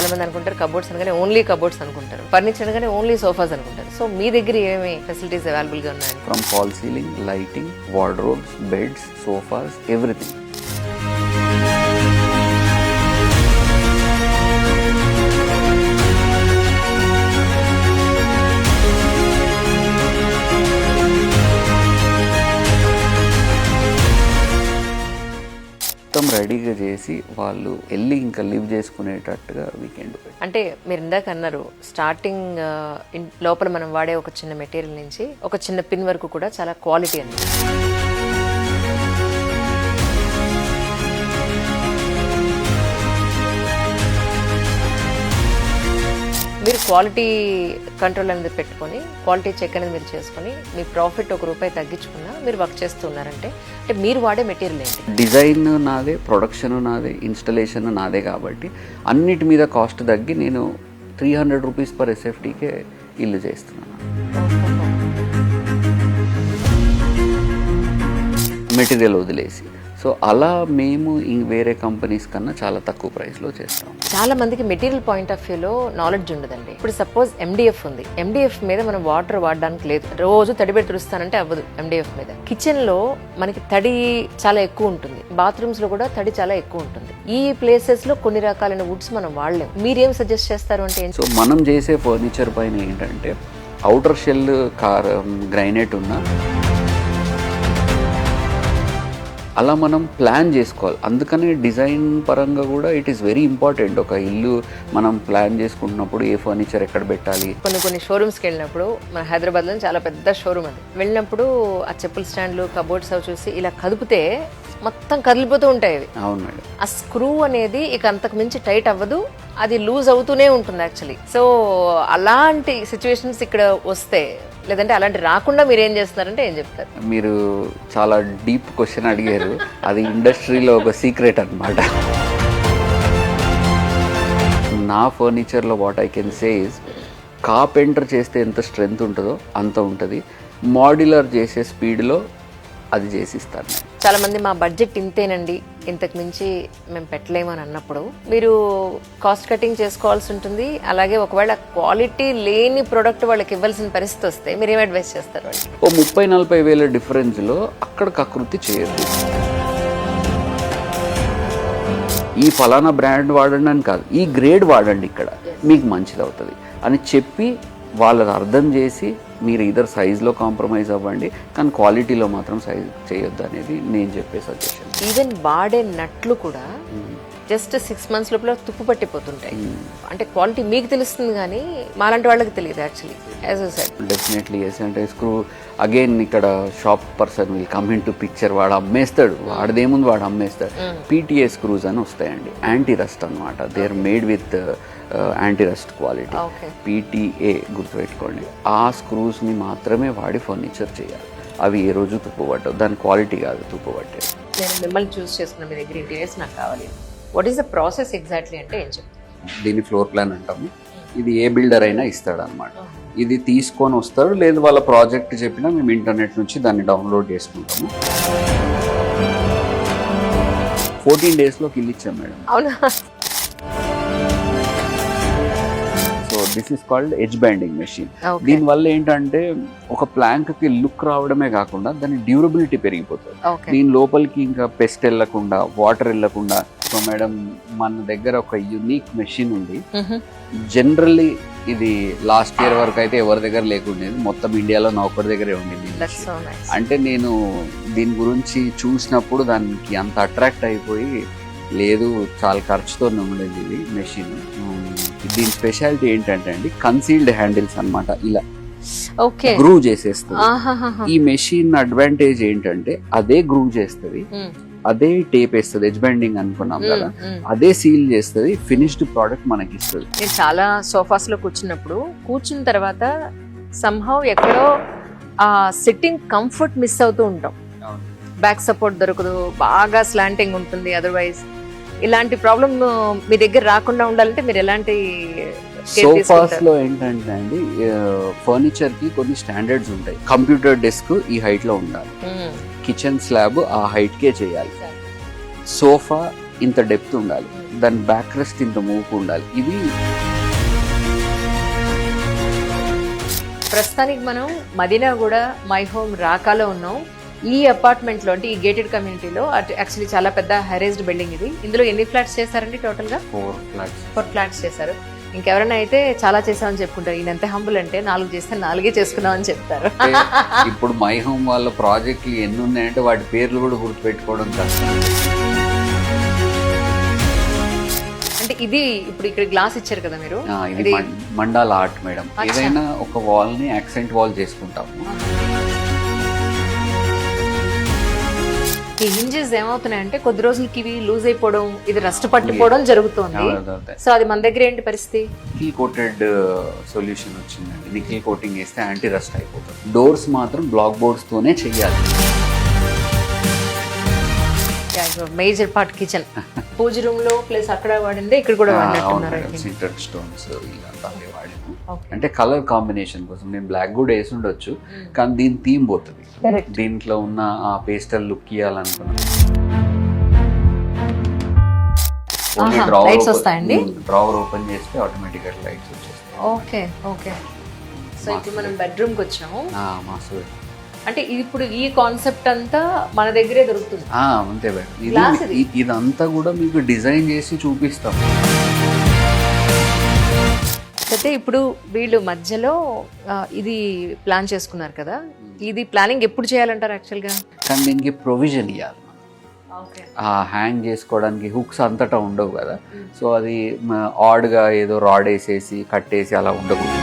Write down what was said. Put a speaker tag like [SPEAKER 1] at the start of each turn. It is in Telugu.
[SPEAKER 1] చాలా మంది అనుకుంటారు కబోర్డ్స్ అనగానే ఓన్లీ కబోర్డ్స్ అనుకుంటారు. ఫర్నిచర్ అనగానే ఓన్లీ సోఫాస్ అనుకుంటారు. సో మీ దగ్గర ఏమేమి ఫెసిలిటీస్ అవైలబుల్గా ఉన్నాయి
[SPEAKER 2] from false ceiling lighting wardrobes beds sofas everything రెడీగా చేసి వాళ్ళు వెళ్ళి ఇంకా లివ్ చేసుకునేటట్టుగా వీకెండ్
[SPEAKER 1] అంటే మీరు ఇందాక అన్నారు స్టార్టింగ్ ఇన్- లోపల మనం వాడే ఒక చిన్న మెటీరియల్ నుంచి ఒక చిన్న పిన్ వరకు కూడా చాలా క్వాలిటీ అండి. క్వాలిటీ కంట్రోల్ అనేది పెట్టుకొని క్వాలిటీ చెక్ అనేది మీరు చేసుకొని మీ ప్రాఫిట్ ఒక రూపాయి తగ్గించుకున్నా మీరు వర్క్ చేస్తున్నారంటే అంటే మీరు వాడే మెటీరియల్ ఏంటి?
[SPEAKER 2] డిజైన్ నాదే ప్రొడక్షన్ నాదే ఇన్స్టలేషన్ నాదే కాబట్టి అన్నిటి మీద కాస్ట్ తగ్గి నేను త్రీ హండ్రెడ్ రూపీస్ పర్ ఎస్ఎఫ్టీకే ఇల్లు చేస్తున్నాను. మెటీరియల్ వదిలేసి. సో అలా మేము వేరే కంపెనీస్ కన్నా చాలా తక్కువ ప్రైస్లో చేస్తాం.
[SPEAKER 1] చాలా మందికి మెటీరియల్ పాయింట్ ఆఫ్ వ్యూలో నాలెడ్జ్ ఉండదండి. ఇప్పుడు సపోజ్ ఎండిఎఫ్ ఉంది. ఎండిఎఫ్ మీద మనం వాటర్ వాడడానికి లేదు. రోజు తడి పెట్టి తుడుస్తానంటే అవ్వదు ఎండిఎఫ్ మీద. కిచెన్లో మనకి తడి చాలా ఎక్కువ ఉంటుంది. బాత్రూమ్స్లో కూడా తడి చాలా ఎక్కువ ఉంటుంది. ఈ ప్లేసెస్లో కొన్ని రకాలైన వుడ్స్ మనం వాడలేం. మీరేం సజెస్ట్ చేస్తారు అంటే
[SPEAKER 2] సో మనం చేసే ఫర్నిచర్ పైన ఏంటంటే అవుటర్ షెల్ కార్ గ్రైనేట్ ఉన్న అలా మనం ప్లాన్ చేసుకోవాలి. అందుకనే డిజైన్ పరంగా కూడా ఇట్ ఈస్ వెరీ ఇంపార్టెంట్ ఒక ఇల్లు మనం ప్లాన్ చేసుకుంటున్నప్పుడు ఏ ఫర్నిచర్ ఎక్కడ పెట్టాలి?
[SPEAKER 1] కొన్ని కొన్ని షోరూమ్స్కి వెళ్ళినప్పుడు మన హైదరాబాద్లో చాలా పెద్ద షోరూమ్ అది. వెళ్ళినప్పుడు ఆ చెప్పుల స్టాండ్లు కబోర్డ్స్ అవి చూసి ఇలా కదిపితే మొత్తం కదిలిపోతూ ఉంటాయి అవి.
[SPEAKER 2] అవును మేడం.
[SPEAKER 1] ఆ స్క్రూ అనేది ఇక అంతకు మించి టైట్ అవ్వదు. అది లూజ్ అవుతూనే ఉంటుంది యాక్చువల్లీ సో అలాంటి సిచ్యువేషన్స్ ఇక్కడ వస్తే లేదంటే అలాంటి రాకుండా మీరు ఏం చేస్తున్నారంటే ఏం చెప్తారు?
[SPEAKER 2] మీరు చాలా డీప్ క్వశ్చన్ అడిగారు. అది ఇండస్ట్రీలో ఒక సీక్రెట్ అన్నమాట. నా ఫర్నిచర్లో what I can say is carpenter చేస్తే ఎంత స్ట్రెంగ్త్ ఉంటుందో అంత ఉంటుంది. మాడ్యులర్ చేసే స్పీడ్లో అది చేసిస్తాను నేను.
[SPEAKER 1] చాలా మంది మా బడ్జెట్ ఇంతేనండి. ఇంతకు మించి మేము పెట్టలేము అని అన్నప్పుడు మీరు కాస్ట్ కటింగ్ చేసుకోవాల్సి ఉంటుంది. అలాగే ఒకవేళ క్వాలిటీ లేని ప్రోడక్ట్ వాళ్ళకి ఇవ్వాల్సిన పరిస్థితి వస్తే మీరు ఏం అడ్వైస్ చేస్తారు
[SPEAKER 2] ఓ ముప్పై నలభై వేల డిఫరెన్స్లో అక్కడ కకృతి చేయొద్దు. ఈ ఫలానా బ్రాండ్ వాడండి అని కాదు ఈ గ్రేడ్ వాడండి ఇక్కడ. మీకు మంచిది అవుతుంది అని చెప్పి వాళ్ళని అర్థం చేసి మీరు ఇద్దరు సైజులో కాంప్రమైజ్ అవ్వండి కానీ క్వాలిటీలో మాత్రం సైజ్ చేయొద్దు అనేది నేను చెప్పే సజెషన్
[SPEAKER 1] ఈవెన్ వాడే నట్లు కూడా జస్ట్ సిక్స్ మంత్స్ లోపల తుప్పు పట్టిపోతుంటాయి. అంటే క్వాలిటీ మీకు తెలుస్తుంది కానీ మాలాంటి వాళ్ళకి తెలియదు యాక్చువల్లీ యాజ్
[SPEAKER 2] డెఫినెట్లీ ఎస్ అంటే స్క్రూ అగైన్ ఇక్కడ shop person will come in to picture వాడు అమ్మేస్తాడు. వాడిదేముంది వాడు అమ్మేస్తాడు. పీటీఏ స్క్రూస్ అని వస్తాయండి. యాంటీ రస్ట్ అనమాట they are made with anti rust quality PTA గుర్తుపెట్టుకోండి. ఆ స్క్రూస్ని మాత్రమే వాడి ఫర్నిచర్ చేయాలి. అవి ఏ రోజు తుప్పుపట్టవు దాని క్వాలిటీ కాదు తుప్పుపట్టేది
[SPEAKER 1] నేను మిమ్మల్ని చూస్ చేసుకున్న మీ దగ్గర ఇంటీరియర్స్ నాకు కావాలి. What is the process exactly అంటే ఏం చెప్తారు?
[SPEAKER 2] దీన్ని ఫ్లోర్ ప్లాన్ అంటాము. ఇది ఏ బిల్డర్ అయినా ఇస్తాడు అనమాట ఇది తీసుకొని వస్తాడు లేదు వాళ్ళ ప్రాజెక్ట్ చెప్పినా మేము ఇంటర్నెట్ నుంచి దాన్ని డౌన్లోడ్ చేసుకుంటాము. ఫోర్టీన్ డేస్లోకి ఇల్లు ఇచ్చాం మేడం.
[SPEAKER 1] అవునా?
[SPEAKER 2] This is called edge banding machine
[SPEAKER 1] okay
[SPEAKER 2] దీనివల్ల ఏంటంటే ఒక ప్లాంక్కి లుక్ రావడమే కాకుండా దాని డ్యూరబిలిటీ పెరిగిపోతుంది. దీని లోపలికి ఇంకా పెస్ట్ వెళ్ళకుండా వాటర్ వెళ్ళకుండా సో మేడం మన దగ్గర ఒక యునిక్ మెషిన్ ఉంది. జనరల్లీ ఇది లాస్ట్ ఇయర్ వరకు అయితే ఎవరి దగ్గర లేకుండేది. మొత్తం ఇండియాలో నా ఒక్కరి దగ్గరే ఉండింది అంటే నేను దీని గురించి చూసినప్పుడు దానికి అంత అట్రాక్ట్ అయిపోయి లేదు చాలా ఖర్చుతో ఉండేది ఇది మెషిన్ దీని స్పెషాలిటీ ఏంటంటే అండి కన్సీల్డ్ హ్యాండిల్స్ అన్నమాట ఇలా.
[SPEAKER 1] ఓకే
[SPEAKER 2] గ్రూ చేసేస్తుంది. ఈ మెషిన్ అడ్వాంటేజ్ ఏంటంటే అదే గ్రూ చేస్తుంది. అదే టేప్ వేస్తుంది ఎడ్జ్ బెండింగ్ అనుకున్నాం కదా. అదే సీల్ చేస్తుంది ఫినిష్డ్ ప్రోడక్ట్ మనకి ఇస్తుంది
[SPEAKER 1] నేను చాలా సోఫాస్లో కూర్చున్నప్పుడు కూర్చున్న తర్వాత సంహవ్ ఎక్కడో ఆ సిట్టింగ్ కంఫర్ట్ మిస్ అవుతూ ఉంటాం. బ్యాక్ సపోర్ట్ దొరకదు బాగా స్లాంటింగ్ ఉంటుంది అదర్వైజ్ ఇలాంటి ప్రాబ్లమ్ మీ దగ్గర రాకుండా ఉండాలంటే మీరు ఎలాంటి
[SPEAKER 2] సోఫాస్? లో ఏంటంటే అండి ఫర్నిచర్కి కొన్ని స్టాండర్డ్స్ ఉంటాయి. కంప్యూటర్ డెస్క్ ఈ హైట్లో ఉండాలి. కిచెన్ స్లాబ్ ఆ హైట్ కే చేయాలి. సోఫా ఇంత డెప్త్ ఉండాలి. దాని బ్యాక్ రెస్ట్ ఇంత మూపు ఉండాలి. ఇది
[SPEAKER 1] ప్రస్తుతానికి మనం మదీనా కూడా మై హోమ్ రాకాలో ఉన్నాం. ఈ అపార్ట్మెంట్లో అంటే ఈ గేటెడ్ కమ్యూనిటీలో యాక్చువల్లీ చాలా పెద్ద హైరైజ్డ్ బిల్డింగ్ ఇది. ఇందులో ఎన్ని ఫ్లాట్స్ చేశారండి టోటల్గా?
[SPEAKER 2] ఫోర్ ఫ్లాట్స్
[SPEAKER 1] ఫోర్ ఫ్లాట్స్ చేశారు. ఇంకెవరైనా అయితే చాలా చేసామని చెప్పుకుంటారు. ఈయన ఎంత హంబుల్ అంటే నాలుగు చేస్తే నాలుగే చేసుకున్నామని చెప్తారు.
[SPEAKER 2] ఇప్పుడు మై హోమ్ వాళ్ళ ప్రాజెక్టులు ఎన్ని ఉన్నాయంటే వాటి పేర్లు కూడా గుర్తుపెట్టుకోవడం కష్టం.
[SPEAKER 1] అంటే ఇది ఇప్పుడు ఇక్కడ గ్లాస్ ఇచ్చారు కదా మీరు?
[SPEAKER 2] మండాల ఆర్ట్ మేడం ఏదైనా ఒక వాల్ని యాక్సెంట్ వాల్ చేసుకుంటాము.
[SPEAKER 1] ఈ హింజెస్ ఏమవుతున్నాయంటే కొద్ది రోజులకి ఇవి లూజ్ అయిపోవడం ఇది రస్ట్ పట్టిపోవడం జరుగుతుంది. సో అది మన దగ్గర ఏంటి పరిస్థితి?
[SPEAKER 2] నికిల్ కోటెడ్ సొల్యూషన్ వచ్చిందండి. నికిల్ కోటింగ్ వేస్తే యాంటీ రస్ట్ అయిపోతుంది. డోర్స్ మాత్రం బ్లాక్ బోర్డ్స్ తోనే చెయ్యాలి.
[SPEAKER 1] మేజర్ పార్ట్ కిచెన్ పూజ రూమ్లో ప్లస్ అక్కడ వాడిందే ఇక్కడ కూడా.
[SPEAKER 2] సింటర్ స్టోన్స్ వాడాము. అంటే కలర్ కాంబినేషన్ కోసం నేను బ్లాక్ కూడా వేసి ఉండొచ్చు కానీ దీని థీమ్ పోతుంది. దీంట్లో ఉన్న ఆ పేస్టల్ లుక్ ఇవ్వాలనుకున్నాను
[SPEAKER 1] lights వస్తాయండి?
[SPEAKER 2] డ్రావర్ ఓపెన్ చేస్తే ఆటోమేటిక్ లైట్స్ వచ్చేస్తాయి.
[SPEAKER 1] ఓకే ఓకే సో ఇప్పుడు మనం బెడ్రూమ్కి వచ్చాము
[SPEAKER 2] ఆ, మస్తు
[SPEAKER 1] అంటే ఇప్పుడు ఈ కాన్సెప్ట్ అంతా మన దగ్గరే దొరుకుతుంది.
[SPEAKER 2] అంతే మేడం ఇదంతా కూడా మీకు డిజైన్ చేసి చూపిస్తాం.
[SPEAKER 1] అయితే ఇప్పుడు వీళ్ళు మధ్యలో ఇది ప్లాన్ చేసుకున్నారు కదా. ఇది ప్లానింగ్ ఎప్పుడు చేయాలంటారు యాక్చువల్గా?
[SPEAKER 2] కానీ దీనికి ప్రొవిజన్ ఇవ్వాలి హ్యాంగ్ చేసుకోవడానికి హుక్స్ అంతటా ఉండవు కదా. సో అది ఆడ్గా ఏదో రాడ్ వేసేసి కట్టేసి అలా ఉండకూడదు.